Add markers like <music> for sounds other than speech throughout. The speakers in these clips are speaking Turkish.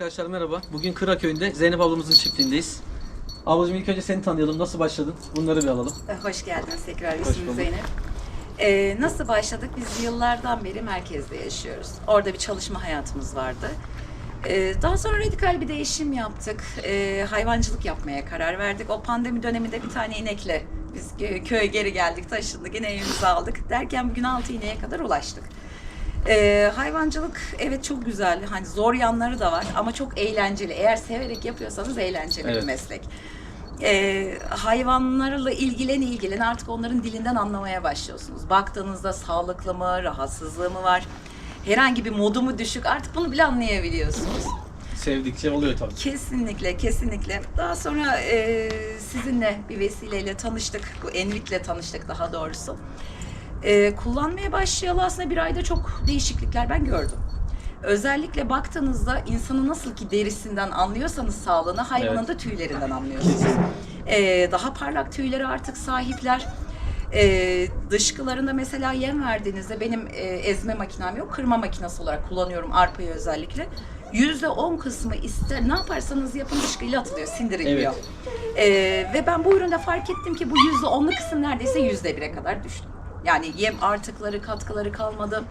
Arkadaşlar merhaba. Bugün Kıraköy'ünde Zeynep ablamızın çiftliğindeyiz. Ablacığım ilk önce seni tanıyalım. Nasıl başladın? Bunları bir alalım. Hoş geldiniz tekrar. Hoş İsmim bulduk. Zeynep. Ee, nasıl başladık? Biz yıllardan beri merkezde yaşıyoruz. Orada bir çalışma hayatımız vardı. Ee, daha sonra radikal bir değişim yaptık. Ee, hayvancılık yapmaya karar verdik. O pandemi döneminde bir tane inekle biz kö- köye geri geldik, taşındık, yine evimizi aldık. Derken bugün altı ineğe kadar ulaştık. Ee, hayvancılık evet çok güzel. Hani zor yanları da var ama çok eğlenceli. Eğer severek yapıyorsanız eğlenceli Evet. bir meslek. Ee, hayvanlarla ilgilen ilgilen artık onların dilinden anlamaya başlıyorsunuz. Baktığınızda sağlıklı mı, rahatsızlığı mı var? Herhangi bir modu mu düşük artık bunu bile anlayabiliyorsunuz. Sevdikçe oluyor tabii. Kesinlikle, kesinlikle. Daha sonra e, sizinle bir vesileyle tanıştık. Bu Envik'le tanıştık daha doğrusu. E, kullanmaya başlayalı aslında bir ayda çok değişiklikler ben gördüm. Özellikle baktığınızda insanı nasıl ki derisinden anlıyorsanız sağlığını hayvanın Evet. da tüylerinden anlıyorsunuz. E, daha parlak tüyleri artık sahipler. E, dışkılarında mesela yem verdiğinizde benim e, ezme makinem yok. Kırma makinesi olarak kullanıyorum arpayı özellikle. Yüzde on kısmı ister ne yaparsanız yapın dışkıyla atılıyor, sindiriliyor. E, ve ben bu üründe fark ettim ki bu yüzde onlu kısım neredeyse yüzde bire kadar düştü. Yani yem artıkları, katkıları kalmadı.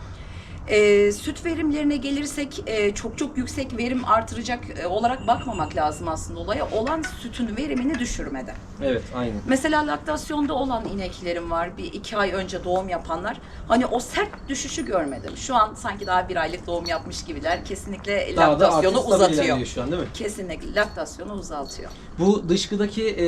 E, süt verimlerine gelirsek e, çok çok yüksek verim artıracak e, olarak bakmamak lazım aslında olaya. Olan sütün verimini düşürmede. Evet, aynen. Mesela laktasyonda olan ineklerim var. Bir iki ay önce doğum yapanlar. Hani o sert düşüşü görmedim. Şu an sanki daha bir aylık doğum yapmış gibiler. Kesinlikle Daha da artık laktasyonu stabil uzatıyor. ilerliyor şu an değil mi? Kesinlikle laktasyonu uzaltıyor. Bu dışkıdaki e,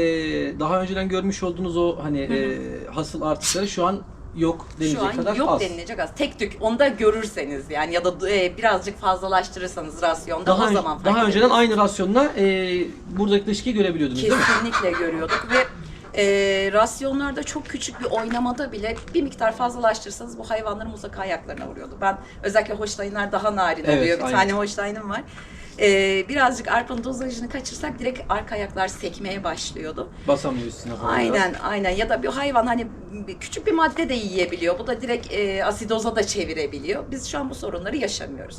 daha önceden görmüş olduğunuz o hani e, hasıl artışları şu an yok denilecek Şu an kadar yok az. denilecek az. Tek tük onu da görürseniz yani ya da e, birazcık fazlalaştırırsanız rasyonda Daha, o zaman fark daha önceden edebilirsiniz. aynı rasyonla e, buradaki dışkıyı görebiliyordunuz? Kesinlikle <laughs> görüyorduk ve e, rasyonlarda çok küçük bir oynamada bile bir miktar fazlalaştırsanız bu hayvanların mutlaka ayaklarına vuruyordu. Ben özellikle Holstein'ler daha narin Evet, oluyor. Bir aynen. tane Holstein'im var. E, birazcık arpanın dozajını kaçırsak direkt arka ayaklar sekmeye başlıyordu. Basamıyor üstüne falan. Aynen aynen ya da bir hayvan hani küçük bir madde de yiyebiliyor. Bu da direkt e, asidoza da çevirebiliyor. Biz şu an bu sorunları yaşamıyoruz.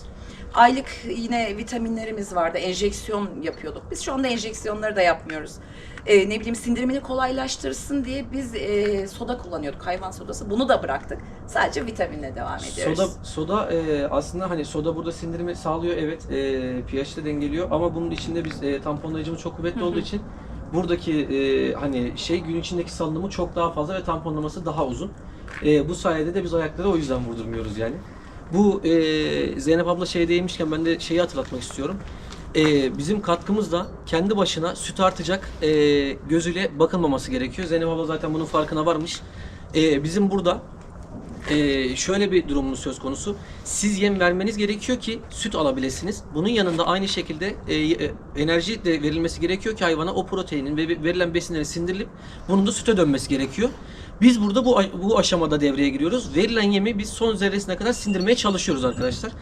Aylık yine vitaminlerimiz vardı. Enjeksiyon yapıyorduk. Biz şu anda enjeksiyonları da yapmıyoruz. E, ne bileyim sindirimini kolaylaştırsın diye biz e, soda kullanıyorduk. Hayvan sodası. Bunu da bıraktık. Sadece vitaminle devam ediyoruz. Soda soda e, aslında hani soda burada sindirimi sağlıyor evet e, pH'te dengeliyor ama bunun içinde biz e, tamponlayıcımız çok kuvvetli olduğu için buradaki e, hani şey gün içindeki salınımı çok daha fazla ve tamponlaması daha uzun. E, bu sayede de biz ayakları o yüzden vurdurmuyoruz yani. Bu e, Zeynep abla şey değmişken ben de şeyi hatırlatmak istiyorum. E, bizim katkımızda kendi başına süt artacak e, gözüyle bakılmaması gerekiyor. Zeynep abla zaten bunun farkına varmış. E, bizim burada ee, şöyle bir durumumuz söz konusu. Siz yem vermeniz gerekiyor ki süt alabilirsiniz. Bunun yanında aynı şekilde e, e, enerji de verilmesi gerekiyor ki hayvana o proteinin ve verilen besinlerin sindirilip bunun da süte dönmesi gerekiyor. Biz burada bu bu aşamada devreye giriyoruz. Verilen yemi biz son zerresine kadar sindirmeye çalışıyoruz arkadaşlar.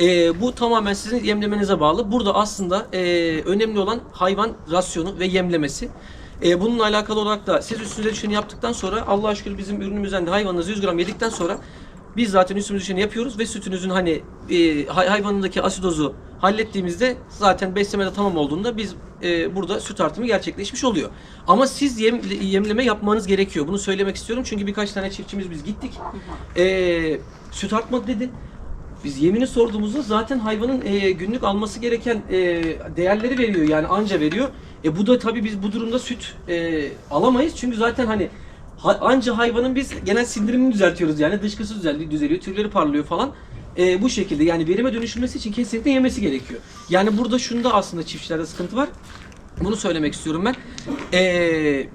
Ee, bu tamamen sizin yemlemenize bağlı. Burada aslında e, önemli olan hayvan rasyonu ve yemlemesi. E, bununla alakalı olarak da siz üstünüze düşeni yaptıktan sonra Allah'a şükür bizim ürünümüzden de hayvanınız 100 gram yedikten sonra biz zaten üstümüze düşeni yapıyoruz ve sütünüzün hani e, hay- hayvanındaki asidozu hallettiğimizde zaten beslemede tamam olduğunda biz e, burada süt artımı gerçekleşmiş oluyor. Ama siz yem, yemleme yapmanız gerekiyor. Bunu söylemek istiyorum çünkü birkaç tane çiftçimiz biz gittik. E, süt artmadı dedi. Biz yemini sorduğumuzda zaten hayvanın e, günlük alması gereken e, değerleri veriyor yani anca veriyor. E bu da tabii biz bu durumda süt e, alamayız çünkü zaten hani ha- anca hayvanın biz genel sindirimini düzeltiyoruz yani dışkısı düzeliyor, düzeliyor, türleri parlıyor falan. E, bu şekilde yani verime dönüşülmesi için kesinlikle yemesi gerekiyor. Yani burada şunda aslında çiftçilerde sıkıntı var. Bunu söylemek istiyorum ben. E,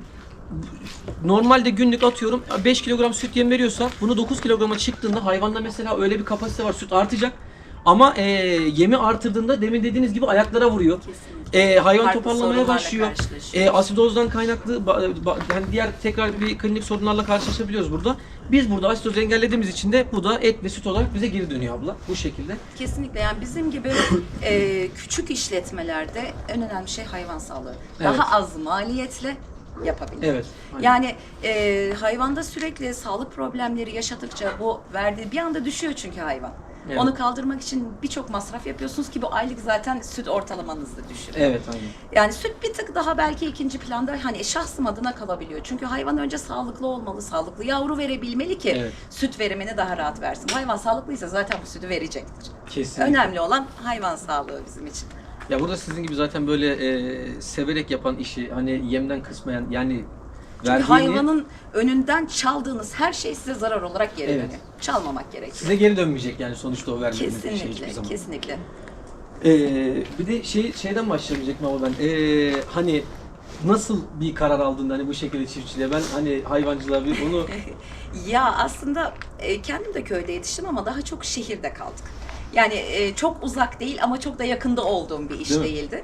normalde günlük atıyorum 5 kilogram süt yem veriyorsa bunu 9 kilograma çıktığında hayvanda mesela öyle bir kapasite var süt artacak. Ama e, yemi artırdığında demin dediğiniz gibi ayaklara vuruyor. Kesinlikle. E, hayvan Farklı toparlamaya sorunlarla başlıyor. karşılaşıyor. E, asidozdan kaynaklı ba- ba- yani diğer tekrar bir klinik sorunlarla karşılaşabiliyoruz burada. Biz burada asidozu engellediğimiz için de bu da et ve süt olarak bize geri dönüyor abla bu şekilde. Kesinlikle yani bizim gibi <coughs> e, küçük işletmelerde en önemli şey hayvan sağlığı. Evet. Daha az maliyetle yapabilmek. Evet. aynen. Yani e, hayvanda sürekli sağlık problemleri yaşadıkça bu verdiği bir anda düşüyor çünkü hayvan. Evet. Onu kaldırmak için birçok masraf yapıyorsunuz ki bu aylık zaten süt ortalamanızı düşürüyor. Evet aynen. Yani süt bir tık daha belki ikinci planda hani şahsım adına kalabiliyor. Çünkü hayvan önce sağlıklı olmalı, sağlıklı yavru verebilmeli ki Evet. süt verimini daha rahat versin. Hayvan sağlıklıysa zaten bu sütü verecektir. Kesinlikle. Önemli olan hayvan sağlığı bizim için. Ya burada sizin gibi zaten böyle e, severek yapan işi hani yemden kısmayan yani Çünkü verdiğini hayvanın önünden çaldığınız her şey size zarar olarak geri Evet. dönüyor. Çalmamak gerekiyor. size geri dönmeyecek yani sonuçta o verdiğiniz şey hiçbir Kesinlikle, zaman. kesinlikle. Ee, bir de şey şeyden başlayacaktım ama ben ee, hani nasıl bir karar aldın hani bu şekilde çiftçiliğe ben hani hayvancılığa bir onu <laughs> Ya aslında e, kendim de köyde yetiştim ama daha çok şehirde kaldık. Yani e, çok uzak değil ama çok da yakında olduğum bir iş Değil mi? değildi.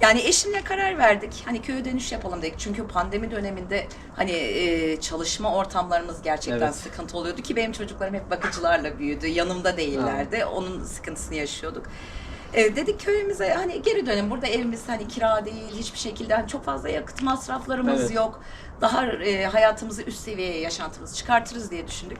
Yani eşimle karar verdik. Hani köye dönüş yapalım dedik. Çünkü pandemi döneminde hani e, çalışma ortamlarımız gerçekten Evet. sıkıntı oluyordu ki benim çocuklarım hep bakıcılarla büyüdü. Yanımda değillerdi. Onun sıkıntısını yaşıyorduk. E, dedik köyümüze hani geri dönün. Burada evimiz hani kira değil hiçbir şekilde hani çok fazla yakıt masraflarımız Evet. yok. Daha e, hayatımızı üst seviyeye yaşantımızı çıkartırız diye düşündük.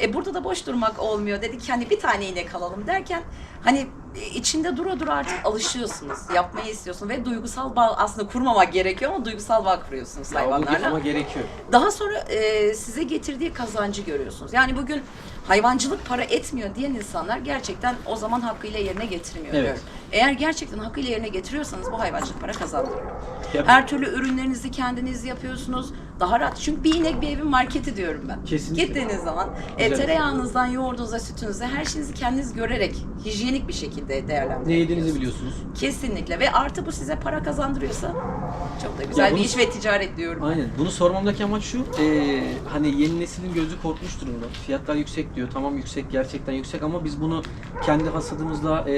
E, burada da boş durmak olmuyor. Dedik hani bir tane inek alalım derken hani içinde dura dura artık alışıyorsunuz. Yapmayı istiyorsun ve duygusal bağ aslında kurmamak gerekiyor ama duygusal bağ kuruyorsunuz Ya hayvanlarla. ama gerekiyor. Daha sonra e, size getirdiği kazancı görüyorsunuz. Yani bugün hayvancılık para etmiyor diyen insanlar gerçekten o zaman hakkıyla yerine getirmiyor Evet. diyorum. Eğer gerçekten hakkıyla yerine getiriyorsanız bu hayvancılık para kazandırıyor. Ya- Her türlü ürünlerinizi kendiniz yapıyorsunuz. Daha rahat. Çünkü bir inek bir evin marketi diyorum ben. Kesinlikle. Gittiğiniz zaman e, Güzel. tereyağınızdan, yoğurdunuza, sütünüze her şeyinizi kendiniz görerek hijyenik bir şekilde Ne değerlendiriyorsunuz. yediğinizi biliyorsunuz. Kesinlikle ve artı bu size para kazandırıyorsa çok da güzel Ya bunu- bir iş ve ticaret diyorum. Aynen. Bunu sormamdaki amaç şu. ee, hani yeni neslin gözü korkmuş durumda. Fiyatlar yüksek diyor. Tamam yüksek gerçekten yüksek ama biz bunu kendi hasadımızla ee,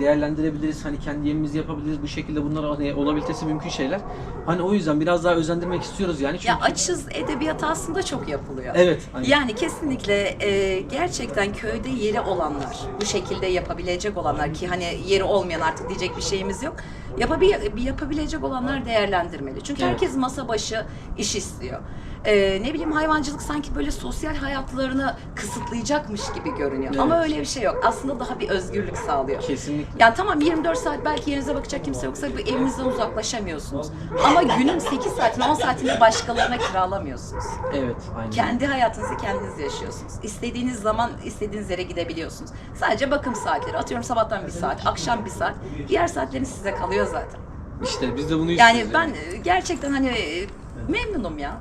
değerlendirebiliriz. Hani kendi yemimizi yapabiliriz. Bu şekilde bunlar hani olabilmesi mümkün şeyler. Hani o yüzden biraz daha özendirmek istiyoruz yani. Çünkü Ya açız edebiyatı aslında çok yapılıyor. Evet. Aynen. Yani kesinlikle e, gerçekten köyde yeri olanlar, bu şekilde yapabilecek olanlar ki hani yeri olmayan artık diyecek bir şeyimiz yok. Yapabil, yapabilecek olanlar değerlendirmeli. Çünkü Evet. herkes masa başı iş istiyor. E, ne bileyim hayvancılık sanki böyle sosyal hayatlarını kısıtlayacakmış gibi görünüyor. Evet. Ama öyle bir şey yok. Aslında daha bir özgürlük sağlıyor. Kesinlikle. Yani tamam 24 saat belki yerinize bakacak kimse yoksa bu evinizden uzaklaşamıyorsunuz. Ama günün 8 saatini 10 saatini başkalarına kiralamıyorsunuz. Evet. Aynen. Kendi hayatınızı kendiniz yaşıyorsunuz. İstediğiniz zaman istediğiniz yere gidebiliyorsunuz. Sadece bakım saatleri. Atıyorum sabahtan bir saat, akşam bir saat. Diğer saatleriniz size kalıyor zaten. İşte biz de bunu Yani ben gerçekten hani e, memnunum ya.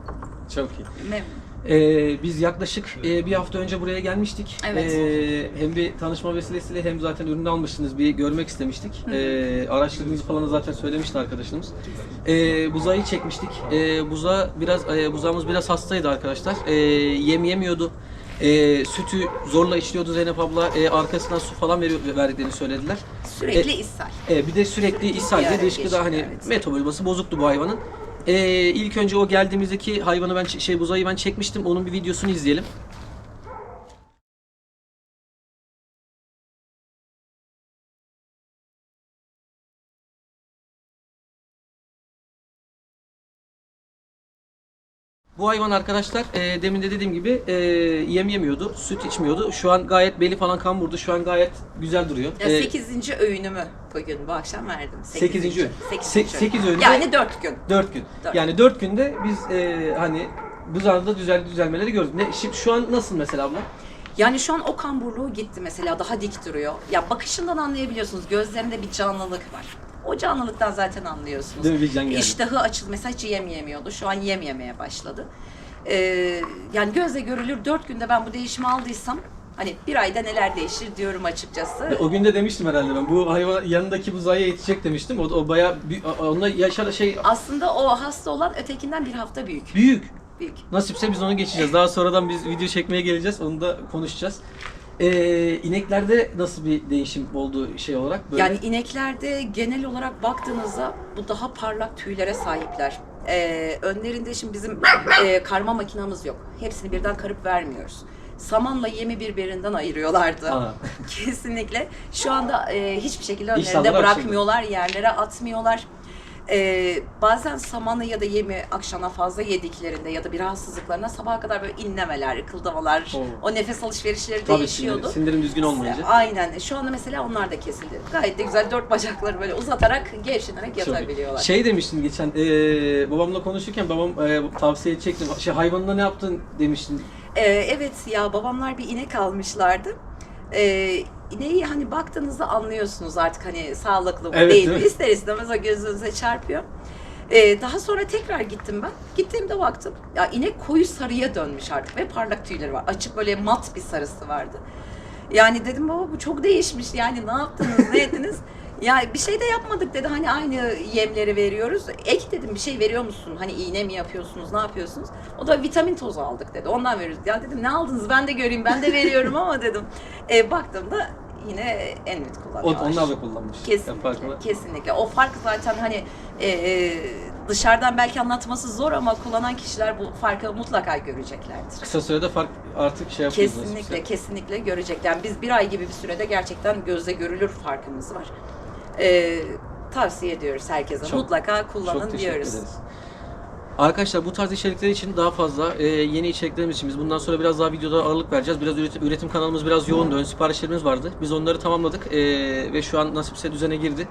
Çok iyi. Memnunum. Ee, biz yaklaşık e, bir hafta önce buraya gelmiştik. Evet. Ee, hem bir tanışma vesilesiyle hem zaten ürünü almıştınız bir görmek istemiştik. Ee, araştırdığımızı falan da zaten söylemişti arkadaşımız. Ee, buzayı çekmiştik. Ee, buza biraz e, buzağımız biraz hastaydı arkadaşlar. Ee, yem yemiyordu. Ee, sütü zorla içiliyordu Zeynep abla. Ee, arkasından su falan veriyor, verdiklerini söylediler. Sürekli E, ishal. Ee, bir de sürekli ishaldi. Yani Dışkıda geçti, hani evet. metabolizması bozuktu bu hayvanın. Ee, ilk önce o geldiğimizdeki hayvanı ben şey buzayı ben çekmiştim. Onun bir videosunu izleyelim. Bu hayvan arkadaşlar e, demin de dediğim gibi e, yem yemiyordu, süt içmiyordu. Şu an gayet beli falan kan vurdu. Şu an gayet güzel duruyor. Ya E, 8. öğünümü bugün bu akşam verdim. Sekizinci öğün. Sekizinci Se- sekiz öğünde- Yani 4 gün. 4 gün. Dört. Yani 4 günde biz e, hani buzağında düzel düzelmeleri gördük. Ne, şimdi şu an nasıl mesela abla? Yani şu an o kamburluğu gitti mesela daha dik duruyor. Ya bakışından anlayabiliyorsunuz. Gözlerinde bir canlılık var. O canlılıktan zaten anlıyorsunuz. Değil mi? Geldi. İştahı açıldı. Mesela hiç yem yemiyordu. Şu an yem yemeye başladı. Ee, yani gözle görülür dört günde ben bu değişimi aldıysam hani bir ayda neler değişir diyorum açıkçası. E, O gün de demiştim herhalde ben. Bu hayvan yanındaki buzaya yetişecek demiştim. O, o bayağı onunla yaşar şey Aslında o hasta olan ötekinden bir hafta büyük. büyük. Büyük. Nasipse biz onu geçeceğiz. Daha sonradan biz video çekmeye geleceğiz. Onu da konuşacağız. Ee, ineklerde nasıl bir değişim oldu şey olarak? Böyle? Yani ineklerde genel olarak baktığınızda bu daha parlak tüylere sahipler. Ee, önlerinde şimdi bizim e, karma makinamız yok. Hepsini birden karıp vermiyoruz. Samanla yemi birbirinden ayırıyorlardı. Aa. <laughs> Kesinlikle. Şu anda e, hiçbir şekilde önlerinde açıldı. bırakmıyorlar, yerlere atmıyorlar. Ee, bazen samanı ya da yemi akşama fazla yediklerinde ya da bir rahatsızlıklarına sabaha kadar böyle inlemeler, kıldamalar, Oo. o nefes alışverişleri Tabii değişiyordu. sindirim, sindirim düzgün olmayınca. Aynen. Şu anda mesela onlar da kesildi. Gayet de güzel dört bacakları böyle uzatarak gevşenerek yatabiliyorlar. Şey demiştin geçen eee, babamla konuşurken babam eee, tavsiye edecektim. Şey hayvanına ne yaptın demiştin. Ee, evet ya babamlar bir inek almışlardı. Ee, ineği hani baktığınızda anlıyorsunuz artık hani sağlıklı mı Evet, değil mi? değil mi? İster istemez o gözünüze çarpıyor. Ee, daha sonra tekrar gittim ben. Gittiğimde baktım ya inek koyu sarıya dönmüş artık ve parlak tüyleri var. Açık böyle mat bir sarısı vardı. Yani dedim baba bu çok değişmiş yani ne yaptınız ne ettiniz? Ya bir şey de yapmadık dedi hani aynı yemleri veriyoruz. Ek dedim bir şey veriyor musun? Hani iğne mi yapıyorsunuz ne yapıyorsunuz? O da vitamin tozu aldık dedi ondan veriyoruz. Ya dedim ne aldınız ben de göreyim ben de veriyorum ama dedim. E, baktığımda yine Envit O, kullanıyorlar. onlar da kullanmış. Kesinlikle, kesinlikle. O fark zaten hani e, e, dışarıdan belki anlatması zor ama kullanan kişiler bu farkı mutlaka göreceklerdir. Kısa sürede fark artık şey yapıyoruz. Kesinlikle, kesinlikle görecekler. Yani biz bir ay gibi bir sürede gerçekten gözle görülür farkımız var. Ee, tavsiye ediyoruz herkese. Çok- Mutlaka kullanın Çok teşekkür diyoruz. ederiz. Arkadaşlar bu tarz içerikler için daha fazla e, yeni içeriklerimiz için biz bundan sonra biraz daha videoda ağırlık vereceğiz. Biraz üretim, üretim kanalımız biraz yoğundu. Ön siparişlerimiz vardı. Biz onları tamamladık e, ve şu an nasipse düzene girdi.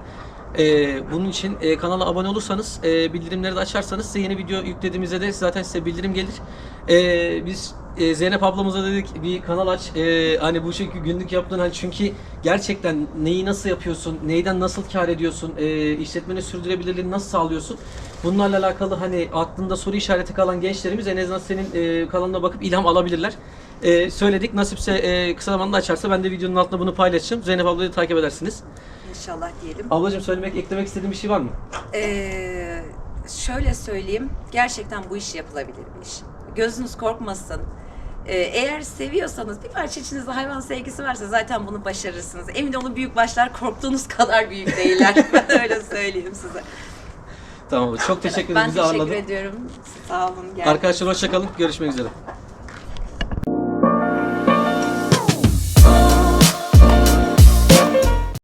E, bunun için e, kanala abone olursanız, e, bildirimleri de açarsanız size yeni video yüklediğimizde de zaten size bildirim gelir. E, biz e, Zeynep ablamıza dedik bir kanal aç. E, hani bu şekilde günlük yaptığın hani çünkü gerçekten neyi nasıl yapıyorsun, neyden nasıl kar ediyorsun, e, işletmenin sürdürülebilirliğini nasıl sağlıyorsun? Bunlarla alakalı hani aklında soru işareti kalan gençlerimiz en azından senin e, kanalına bakıp ilham alabilirler. E, söyledik nasipse e, kısa zamanda açarsa ben de videonun altında bunu paylaşacağım. Zeynep ablayı takip edersiniz. İnşallah diyelim. Ablacığım söylemek, eklemek istediğin bir şey var mı? Ee, şöyle söyleyeyim. Gerçekten bu iş yapılabilir bir iş. Gözünüz korkmasın. Ee, eğer seviyorsanız bir parça içinizde hayvan sevgisi varsa zaten bunu başarırsınız. Emin olun büyük başlar korktuğunuz <laughs> kadar büyük değiller. <laughs> ben öyle söyleyeyim size. Tamam. Çok teşekkür ederim. Ben Bizi teşekkür ağırladın. ediyorum. Sağ olun. geldiniz. Arkadaşlar hoşçakalın. Görüşmek üzere.